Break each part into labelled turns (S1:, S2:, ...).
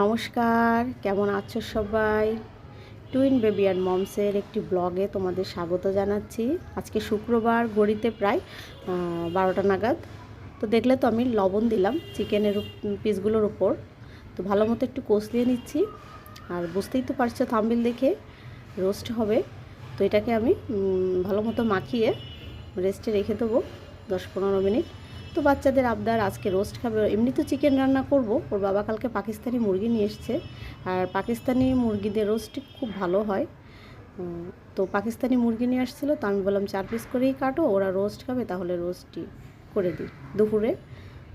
S1: নমস্কার, কেমন আছো সবাই? টুইন বেবি অ্যান্ড মমসের একটি ব্লগে তোমাদের স্বাগত জানাচ্ছি। আজকে শুক্রবার, ঘড়িতে প্রায় বারোটা নাগাদ। তো দেখলে তো আমি লবণ দিলাম চিকেনের পিসগুলোর উপর। তো ভালো মতো একটু কষলিয়ে নিচ্ছি। আর বুঝতেই তো পারছ থাম্বিল দেখে রোস্ট হবে। তো এটাকে আমি ভালো মতো মাখিয়ে রেস্টে রেখে দেবো দশ পনেরো মিনিট। তো বাচ্চাদের আবদার, আজকে রোস্ট খাবে। এমনি তো চিকেন রান্না করব, ওর বাবা কালকে পাকিস্তানি মুরগি নিয়ে এসছে। আর পাকিস্তানি মুরগিদের রোস্ট খুব ভালো হয়। তো পাকিস্তানি মুরগি নিয়ে আসছিল, তো আমি বললাম চার পিস করেই কাটো, ওরা রোস্ট খাবে, তাহলে রোস্টই করে দিই দুপুরে।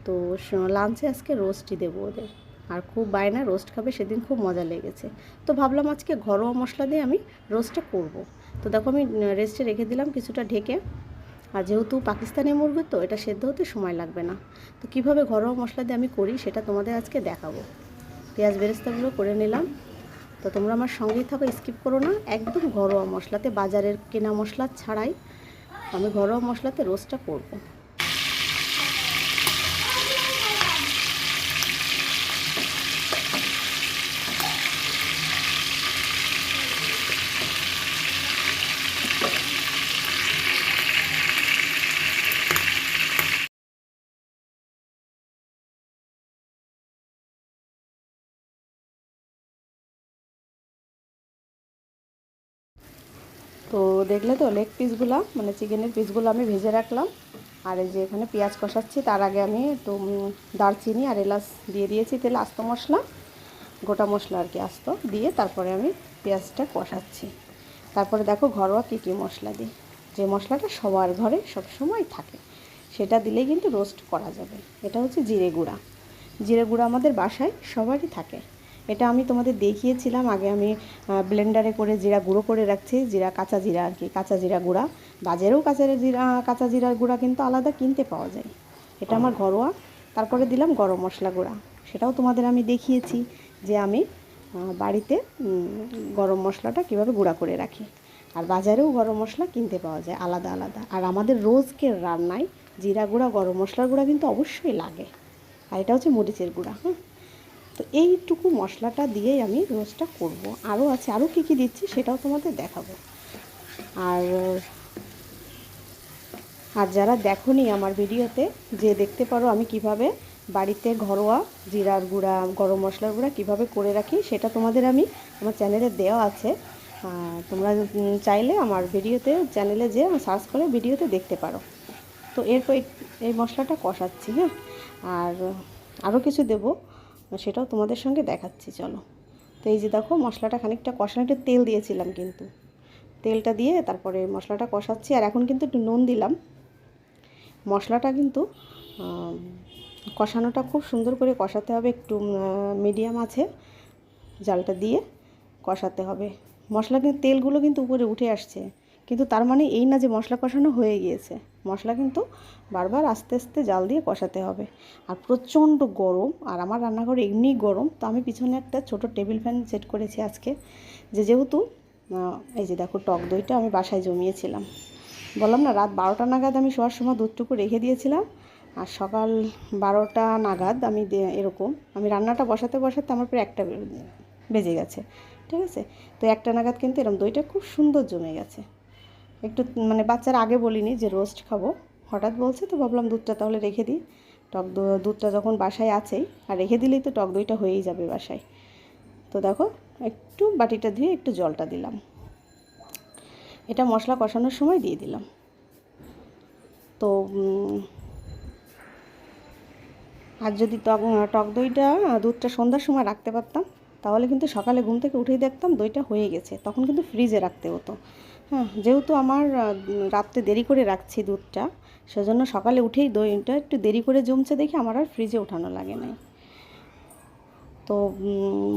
S1: তো লাঞ্চে আজকে রোস্টই দেবো ওদের। আর খুব বায়না রোস্ট খাবে, সেদিন খুব মজা লেগেছে। তো ভাবলাম আজকে ঘরোয়া মশলা দিয়ে আমি রোস্টটা করব। তো দেখো আমি রেস্টে রেখে দিলাম কিছুটা ঢেকে। আর যেহেতু পাকিস্তানি মুরগি তো, এটা সেদ্ধ হতে সময় লাগবে না। তো কীভাবে ঘরোয়া মশলা দিয়ে আমি করি, সেটা তোমাদের আজকে দেখাবো। পেঁয়াজ বেরেস্তাগুলো করে নিলাম। তো তোমরা আমার সঙ্গেই থাকো, স্কিপ করো না। একদম ঘরোয়া মশলাতে, বাজারের কেনা মশলা ছাড়াই আমি ঘরোয়া মশলাতে রোস্টটা করব। তো দেখলে তো লেগ পিসগুলো মানে চিকেনের পিসগুলো আমি ভেজে রাখলাম। আর এই যে এখানে পেঁয়াজ কষাচ্ছি, তার আগে আমি একটু দারচিনি আর এলাচ দিয়ে দিয়েছি, তেলে, আস্ত মশলা, গোটা মশলা আর কি আস্ত, দিয়ে তারপরে আমি পেঁয়াজটা কষাচ্ছি। তারপরে দেখো ঘরোয়া কী কী মশলা দিই। যে মশলাটা সবার ঘরে সব সময় থাকে, সেটা দিলেই কিন্তু রোস্ট করা যাবে। এটা হচ্ছে জিরে গুঁড়া। জিরে গুঁড়া আমাদের বাসায় সবারই থাকে। এটা আমি তোমাদের দেখিয়েছিলাম। আগে আমি ব্লেন্ডারে করে জিরা গুঁড়ো করে রাখছি জিরা কাঁচা জিরা আর কি কাঁচা জিরা গুঁড়া। বাজারেও কাঁচা জিরা কাঁচা জিরার গুঁড়া কিন্তু আলাদা কিনতে পাওয়া যায়। এটা আমার ঘরোয়া। তারপরে দিলাম গরম মশলা গুঁড়া। সেটাও তোমাদের আমি দেখিয়েছি যে আমি বাড়িতে গরম মশলাটা কীভাবে গুঁড়া করে রাখি। আর বাজারেও গরম মশলা কিনতে পাওয়া যায় আলাদা আলাদা। আর আমাদের রোজকের রান্নায় জিরা গুঁড়া গরম মশলার গুঁড়া কিন্তু অবশ্যই লাগে। আর এটা হচ্ছে মরিচের গুঁড়া হ্যাঁ তো এইটুকু মশলাটা দিয়েই আমি রোস্টটা করব। আরও আছে, আরও কী কী দিচ্ছি সেটাও তোমাদের দেখাবো। আর আর যারা দেখোনি আমার ভিডিওতে, যে দেখতে পারো আমি কীভাবে বাড়িতে ঘরোয়া জিরার গুঁড়া, গরম মশলার গুঁড়া কীভাবে করে রাখি, সেটা তোমাদের আমি আমার চ্যানেলে দেওয়া আছে। তোমরা চাইলে আমার ভিডিওতে, চ্যানেলে যে সার্চ করে ভিডিওতে দেখতে পারো। তো এরপর এই- এই মশলাটা কষাচ্ছি হ্যাঁ? আর আরও কিছু দেবো। সেটাও তোমাদের সঙ্গে দেখাচ্ছি, চলো। তো এই যে দেখো, মশলাটা খানিকটা কষানো, একটু তেল দিয়েছিলাম কিন্তু। তেলটা দিয়ে তারপরে মশলাটা কষাচ্ছি, আর এখন কিন্তু একটু নুন দিলাম। মশলাটা কিন্তু কষানোটা খুব সুন্দর করে কষাতে হবে, একটু মিডিয়াম আছে। জালটা দিয়ে কষাতে হবে। মশলা কিন্তু, তেলগুলো কিন্তু উপরে উঠে আসছে। কিন্তু তার মানে এই না যে মশলা কষানো হয়ে গিয়েছে। মশলা কিন্তু বারবার আস্তে আস্তে জাল দিয়ে কষাতে হবে। আর প্রচণ্ড গরম, আর আমার রান্নাঘর এমনি গরম, তো আমি পিছনে একটা ছোট টেবিল ফ্যান সেট করেছি আজকে। যে যেহেতু এই যে দেখো টক দইটা আমি বাসায় জমিয়েছিলাম। বললাম না, রাত বারোটা নাগাদ আমি শোয়ার সময় দুধটুকু রেখে দিয়েছিলাম, আর সকাল বারোটা নাগাদ আমি এরকম, আমি রান্নাটা বসাতে বসাতে আমার প্রায় একটা বেজে গেছে, ঠিক আছে? তো একটা নাগাদ কিন্তু এরকম দইটা খুব সুন্দর জমে গেছে। একটু মানে বাচ্চার আগে বলিনি যে রোস্ট খাব। হঠাৎ বলছে, তো ভাবলাম দুধটা তাহলে রেখে দিই। টক দুধটা যখন বাসায় আছেই, আর রেখে দিলেই তো টক দইটা হয়েই যাবে বাসায়। তো দেখো, একটু বাটিটা ধুয়ে একটু জলটা দিলাম। এটা মশলা কষানোর সময় দিয়ে দিলাম। তো আর যদি টক টক দইটা, দুধটা সন্ধ্যার সময় রাখতে পারতাম, তাহলে কিন্তু সকালে ঘুম থেকে উঠেই দেখতাম দইটা হয়ে গেছে। তখন কিন্তু ফ্রিজে রাখতে হতো। হ্যাঁ যেহেতু আমার রাত্রে দেরি করে রাখছি দুধটা, সেজন্য সকালে উঠেই দইটা একটু দেরি করে জমছে দেখে আমার আর ফ্রিজে ওঠানো লাগে নাই। তো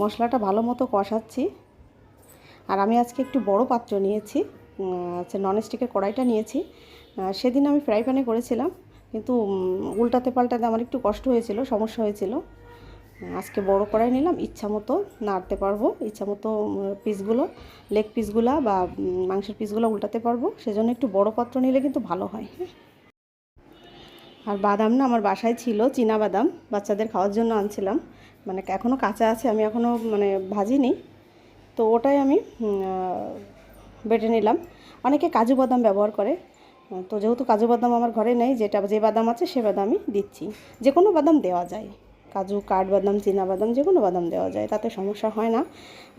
S1: মশলাটা ভালো মতো কষাচ্ছি। আর আমি আজকে একটু বড় পাত্র নিয়েছি হচ্ছে ননস্টিকের কড়াইটা নিয়েছি। সেদিন আমি ফ্রাই প্যানে করেছিলাম, কিন্তু উল্টাতে পাল্টাতে আমার একটু কষ্ট হয়েছিল, সমস্যা হয়েছিল। আজকে বড় করাই নিলাম। ইচ্ছা মতো নাড়তে পারব। ইচ্ছা মতো পিসগুলো, লেগ পিসগুলো বা মাংসের পিসগুলো উল্টাতে পারব। সেজন্য একটু বড় পাত্র নিলে কিন্তু ভালো হয়। হ্যাঁ আর বাদাম না আমার বাসায় ছিল, চীনা বাদাম। বাচ্চাদের খাওয়ার জন্য আনছিলাম। মানে এখনও কাঁচা আছে, আমি এখনও মানে ভাজিনি। তো ওটাই আমি বেটে নিলাম। অনেকে কাজু বাদাম ব্যবহার করে। তো যেহেতু কাজু বাদাম আমার ঘরে নেই, যেটা, যে বাদাম আছে সে বাদামই দিচ্ছি। যে কোনো বাদাম দেওয়া যায়। কাজু কাঠবাদাম বাদাম যে কোনো বাদাম দেওয়া যায়, তাতে সমস্যা হয় না।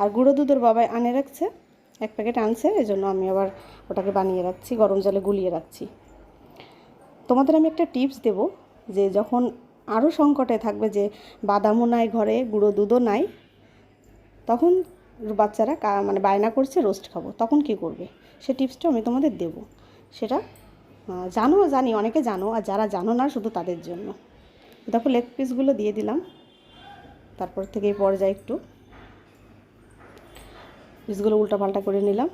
S1: আর গুঁড়ো দুধের বাবাই আনে রাখছে, এক প্যাকেট আনছে এই জন্য আমি আবার ওটাকে বানিয়ে রাখছি, গরম জলে গুলিয়ে রাখছি। তোমাদের আমি একটা টিপস দেব, যে যখন আরও সংকটে থাকবে যে বাদামও নাই ঘরে, গুঁড়ো দুধও নাই, তখন বাচ্চারা মানে বায়না করছে, রোস্ট খাব। তখন কি করবে? সে টিপসটা আমি তোমাদের দেব। সেটা জানো, জানি, অনেকে জানো, আর যারা জানো না, শুধু তাদের জন্য। দেখো লেগ পিসগুলো দিয়ে দিলাম। তারপর থেকে এই পর্যায়ে একটু পিসগুলো উল্টাপাল্টা করে নিলাম।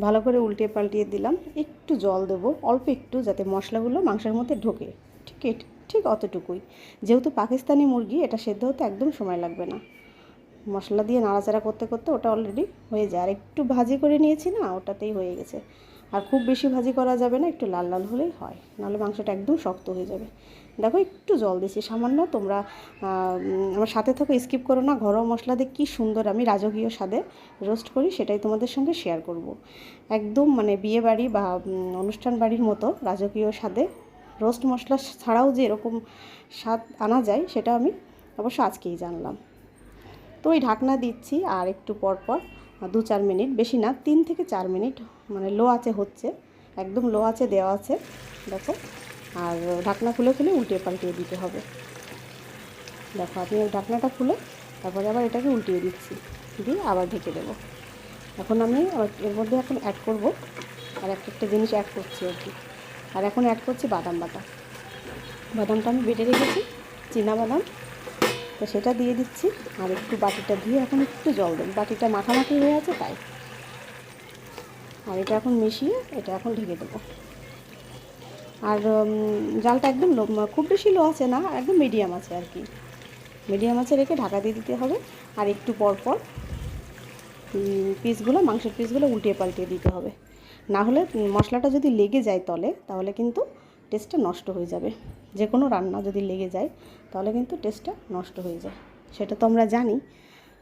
S1: ভালো করে উল্টে পাল্টিয়ে দিলাম। একটু জল দেবো, অল্প একটু, যাতে মশলাগুলো মাংসের মধ্যে ঢোকে। ঠিক ঠিক অতটুকুই। যেহেতু পাকিস্তানি মুরগি, এটা সেদ্ধ হতে একদম সময় লাগবে না। মশলা দিয়ে নাড়াচাড়া করতে করতে ওটা অলরেডি হয়ে যায়। আর একটু ভাজি করে নিয়েছি না, ওটাতেই হয়ে গেছে। আর খুব বেশি ভাজি করা যাবে না, একটু লাল লাল হলেই হয়, নাহলে মাংসটা একদম শক্ত হয়ে যাবে দেখো একটু জল দিয়েছি সামান্য তোমরা আমার সাথে থাকো স্কিপ করো না, ঘরোয়া মশলা দিয়ে কী সুন্দর আমি রাজকীয় স্বাদে রোস্ট করি, সেটাই তোমাদের সঙ্গে শেয়ার করব। একদম মানে বিয়ে বাড়ি বা অনুষ্ঠান বাড়ির মতো রাজকীয় স্বাদে রোস্ট মশলা ছাড়াও যে এরকম স্বাদ আনা যায়, সেটা আমি অবশ্য আজকেই জানলাম তো ওই ঢাকনা দিচ্ছি, আর একটু পর পর দু চার মিনিট, বেশি না, তিন থেকে চার মিনিট মানে লো আছে হচ্ছে, একদম লো আছে দেওয়া আছে, দেখো, আর ঢাকনা খুলে খুলে উল্টিয়ে পাল্টিয়ে দিতে হবে। দেখো, আমি ঢাকনাটা খুলে তারপরে আবার এটাকে উল্টিয়ে দিচ্ছি, দিয়ে আবার ঢেকে দেবো। এখন আমি এর মধ্যে এখন অ্যাড করব, আর একটা একটা জিনিস অ্যাড করছি আর কি। আর এখন অ্যাড করছি বাদাম বাটা। বাদামটা আমি বেটে রেখেছি, চীনা বাদাম। তো সেটা দিয়ে দিচ্ছি। আর একটু বাটিটা দিয়ে এখন একটু জল দেব। বাটিটা মাখামাখি হয়ে আছে তাই। আর এটা এখন মিশিয়ে এটা এখন ঢেকে দেবো। আর জালটা একদম লো খুব বেশি লো আছে না, একদম মিডিয়াম আছে আর কি। মিডিয়াম আছে রেখে ঢাকা দিয়ে দিতে হবে। আর একটু পর পর পিসগুলো মাংসের পিসগুলো উল্টিয়ে পাল্টিয়ে দিতে হবে। না হলে মশলাটা যদি লেগে যায় তলে, তাহলে কিন্তু টেস্টটা নষ্ট হয়ে যাবে। যে কোনো রান্না যদি লেগে যায়, তাহলে কিন্তু টেস্টটা নষ্ট হয়ে যায়। সেটা তো আমরা জানি।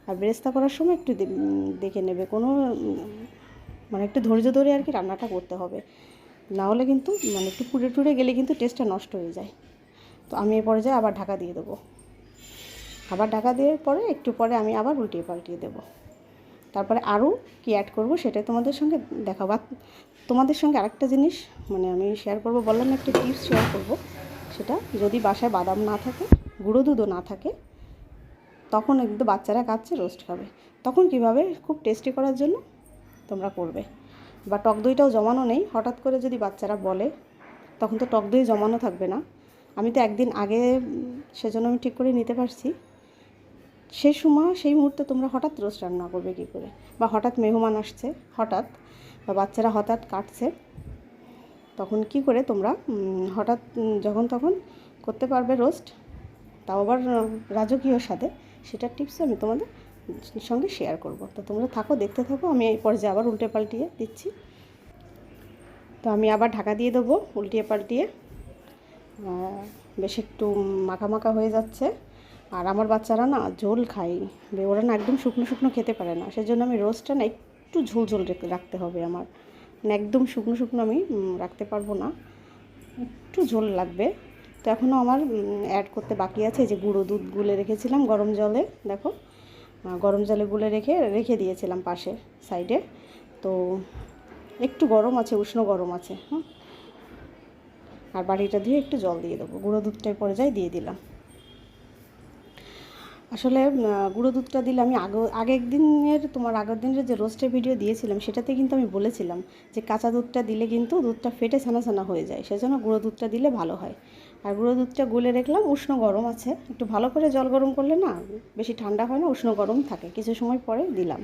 S1: আর বেরেস্তা করার সময় একটু দেখে নেবে। কোনো মানে একটু ধৈর্য ধরে আর কি রান্নাটা করতে হবে। না হলে কিন্তু মানে একটু পুড়ে টুড়ে গেলে কিন্তু টেস্টটা নষ্ট হয়ে যায়। তো আমি এ পর্যায়ে আবার ঢাকা দিয়ে দেবো। আবার ঢাকা দেওয়ার পরে একটু পরে আমি আবার উল্টিয়ে পাল্টিয়ে দেবো। তারপরে আরও কি অ্যাড করব সেটাই তোমাদের সঙ্গে দেখাবো। আর তোমাদের সঙ্গে আরেকটা জিনিস মানে আমি শেয়ার করব, বললাম একটা টিপস শেয়ার করব। সেটা যদি বাসায় বাদাম না থাকে, গুঁড়ো দুধও না থাকে, তখন একদম বাচ্চারা কাচ্ছে রোস্ট খাবে। তখন কীভাবে? খুব টেস্টি করার জন্য তোমরা করবে। বা টক দইটাও জমানো নেই, হঠাৎ করে যদি বাচ্চারা বলে, তখন তো টক দই জমানো থাকবে না। আমি তো একদিন আগে, সেজন্য আমি ঠিক করে নিতে পারছি। সেই সময় সেই মুহূর্তে তোমরা হঠাৎ রোস্ট রান্না করবে কী করে? বা হঠাৎ মেহমান আসছে, হঠাৎ, বা বাচ্চারা হঠাৎ কাটছে তখন কি করে তোমরা হঠাৎ যখন তখন করতে পারবে রোস্ট তাও আবার রাজকীয় স্বাদে সেটার টিপস আমি তোমাদের সঙ্গে শেয়ার করব। তো তোমরা থাকো, দেখতে থাকো, আমি এই পর্যায়ে আবার উল্টে পাল্টিয়ে দিচ্ছি। তো আমি আবার ঢাকা দিয়ে দেবো, উল্টিয়ে পাল্টিয়ে। বেশ একটু মাখা মাখা হয়ে যাচ্ছে। আর আমার বাচ্চারা না ঝোল খায়। ওরা না একদম শুকনো শুকনো খেতে পারে না। সেজন্য আমি রোস্টটা না একটু ঝোল ঝোল রেখে- রাখতে হবে আমার। একদম শুকনো শুকনো আমি রাখতে পারব না। একটু ঝোল লাগবে। তো এখনও আমার অ্যাড করতে বাকি আছে যে গুঁড়ো দুধ গুলে রেখেছিলাম গরম জলে, দেখো। গরম জলে গুলে রেখে রেখে দিয়েছিলাম পাশে সাইডে তো একটু গরম আছে, উষ্ণ গরম আছে হ্যাঁ আর বাড়িটা দিয়ে একটু জল দিয়ে দেবো। গুঁড়ো দুধটাই পরে যায় দিয়ে দিলাম। আসলে গুঁড়ো দুধটা দিলে আমি আগে আগের দিনের, তোমার আগের দিনের যে রোস্টের ভিডিও দিয়েছিলাম, সেটাতে কিন্তু আমি বলেছিলাম যে কাঁচা দুধটা দিলে কিন্তু দুধটা ফেটে ছানা ছানা হয়ে যায়, সেজন্য গুঁড়ো দুধটা দিলে ভালো হয়। আর গুঁড়ো দুধটা গুলে রাখলাম, উষ্ণ গরম আছে, একটু ভালো করে জল গরম করলে না বেশি ঠান্ডা হয় না, উষ্ণ গরম থাকে, কিছু সময় পরে দিলাম।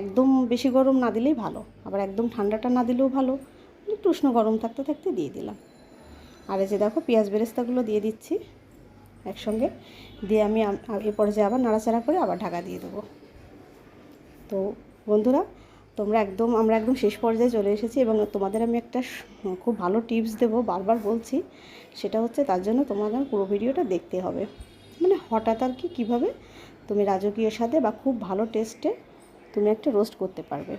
S1: একদম বেশি গরম না দিলেই ভালো, আবার একদম ঠান্ডাটা না দিলেও ভালো, একটু উষ্ণ গরম থাকতে থাকতে দিয়ে দিলাম। আর এই যে দেখো, পেঁয়াজ বেরেস্তাগুলো দিয়ে দিচ্ছি একসঙ্গে। দিয়ে আমি এ পর্যায়ে আবার নাড়াচাড়া করে আবার ঢাকা দিয়ে দেবো। তো বন্ধুরা, তোমরা একদম আমরা একদম শেষ পর্যায়ে চলে এসেছি এবং তোমাদের আমি একটা খুব ভালো টিপস দেবো, বারবার বলছি। সেটা হচ্ছে তার জন্য তোমাদের পুরো ভিডিওটা দেখতে হবে। মানে হঠাৎ আর কি, কীভাবে তুমি রাজকীয় স্বাদে বা খুব ভালো টেস্টে তুমি একটা রোস্ট করতে পারবে।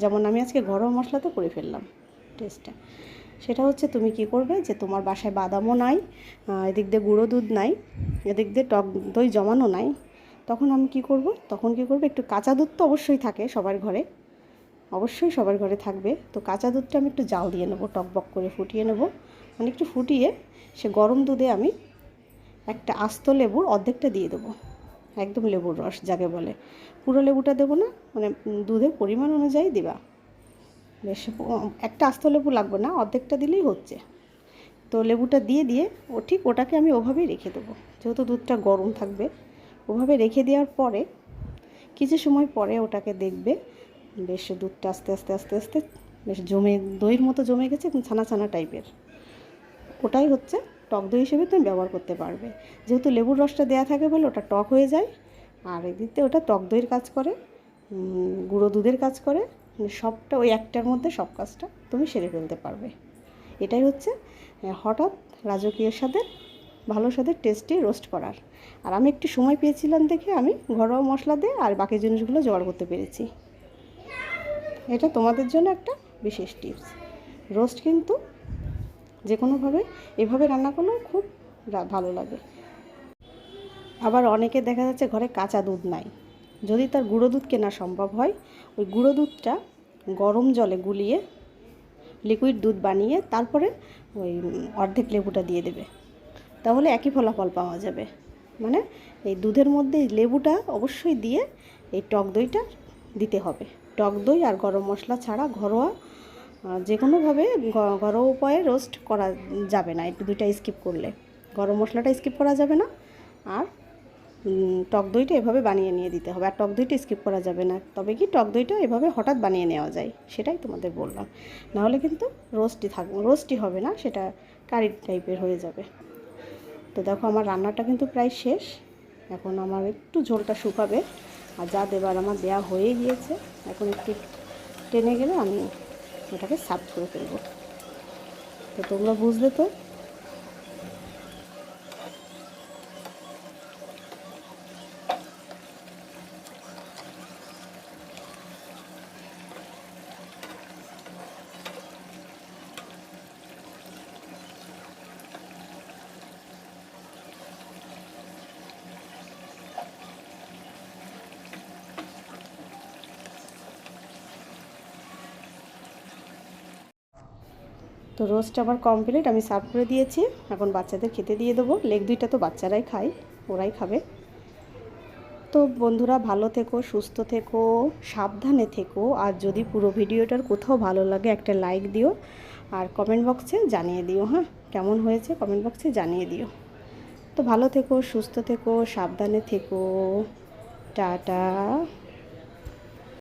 S1: যেমন আমি আজকে গরম মশলাতে করে ফেললাম টেস্টটা। সেটা হচ্ছে তুমি কি করবে যে তোমার বাসায় বাদামও নাই এদিক দিয়ে গুঁড়ো দুধ নাই এদিক দিয়ে টক দই জমানো নাই। তখন আমি কি করব? তখন কি করব? একটু কাঁচা দুধ তো অবশ্যই থাকে সবার ঘরে। অবশ্যই সবার ঘরে থাকবে। তো কাঁচা দুধটা আমি একটু জাল দিয়ে নেব টকবক করে ফুটিয়ে নেব। মানে একটু ফুটিয়ে সে গরম দুধে আমি একটা আস্ত লেবুর অর্ধেকটা দিয়ে দেবো। একদম লেবুর রস যাকে বলে। পুরো লেবুটা দেবো না মানে দুধের পরিমাণ অনুযায়ী দিবা। বেশ, একটা আস্ত লেবু লাগবে না, অর্ধেকটা দিলেই হচ্ছে। তো লেবুটা দিয়ে দিয়ে ও ঠিক ওটাকে আমি ওভাবেই রেখে দেবো। যেহেতু দুধটা গরম থাকবে, ওভাবে রেখে দেওয়ার পরে কিছু সময় পরে ওটাকে দেখবে বেশ দুধটা আস্তে আস্তে আস্তে আস্তে বেশ জমে, দইয়ের মতো জমে গেছে ছানা ছানা টাইপের। ওটাই হচ্ছে টক দই হিসেবে তুমি ব্যবহার করতে পারবে। যেহেতু লেবুর রসটা দেওয়া থাকে বলে ওটা টক হয়ে যায়, আর এদিকে ওটা টক দইয়ের কাজ করে গুঁড়ো দুধের কাজ করে মানে সবটা ওই একটার মধ্যে সব কাজটা তুমি সেরে ফেলতে পারবে। এটাই হচ্ছে, হঠাৎ রাজকীয় স্বাদের ভালো স্বাদের টেস্টি রোস্ট করার। আর আমি একটু সময় পেয়েছিলাম দেখে আমি ঘরোয়া মশলা দিয়ে আর বাকি জিনিসগুলো জোগাড় করতে পেরেছি। এটা তোমাদের জন্য একটা বিশেষ টিপস রোস্ট কিন্তু যে কোনোভাবে এভাবে রান্না করলেও খুব ভালো লাগে। আবার অনেকে দেখা যাচ্ছে ঘরে কাঁচা দুধ নাই। যদি তার গুঁড়ো দুধ কেনা সম্ভব হয়, ওই গুঁড়ো দুধটা গরম জলে গুলিয়ে লিকুইড দুধ বানিয়ে তারপরে ওই অর্ধেক লেবুটা দিয়ে দেবে। তাহলে একই ফলাফল পাওয়া যাবে। মানে এই দুধের মধ্যে লেবুটা অবশ্যই দিয়ে এই টক দইটা দিতে হবে। টক দই আর গরম মশলা ছাড়া ঘরোয়া যে কোনোভাবে ঘরোয়া উপায়ে রোস্ট করা যাবে না। একটু দুইটা স্কিপ করলে। গরম মশলাটা স্কিপ করা যাবে না। আর টক দইটা এভাবে বানিয়ে নিয়ে দিতে হবে। আর টক দইটা স্কিপ করা যাবে না। তবে কি টক দইটা এভাবে হঠাৎ বানিয়ে নেওয়া যায়? সেটাই তোমাদের বললাম। নাহলে কিন্তু রোস্টই থাকবে রোস্টই হবে না। সেটা কারি টাইপের হয়ে যাবে। তো দেখো আমার রান্নাটা কিন্তু প্রায় শেষ। এখন আমার একটু ঝোলটা শুকাবে। আর যা দেবার আমার দেয়া হয়ে গিয়েছে। এখন একটু টেনে গেলে আমি ওটাকে সার্ভ করে ফেলব। তো তোমরা বুঝলে তো? তো রোস্ট আমার কমপ্লিট আমি সার্ভ করে দিয়েছি। এখন বাচ্চাদের খেতে দিয়ে দেবো। লেগ দুইটা তো বাচ্চারাই খায়, ওরাই খাবে। তো বন্ধুরা, ভালো থেকো, সুস্থ থেকো, সাবধানে থেকো। আর যদি পুরো ভিডিওটার কোথাও ভালো লাগে, একটা লাইক দিও। আর কমেন্ট বক্সে জানিয়ে দিও হ্যাঁ? কেমন হয়েছে কমেন্ট বক্সে জানিয়ে দিও। তো ভালো থেকো, সুস্থ থেকো, সাবধানে থেকো। টাটা।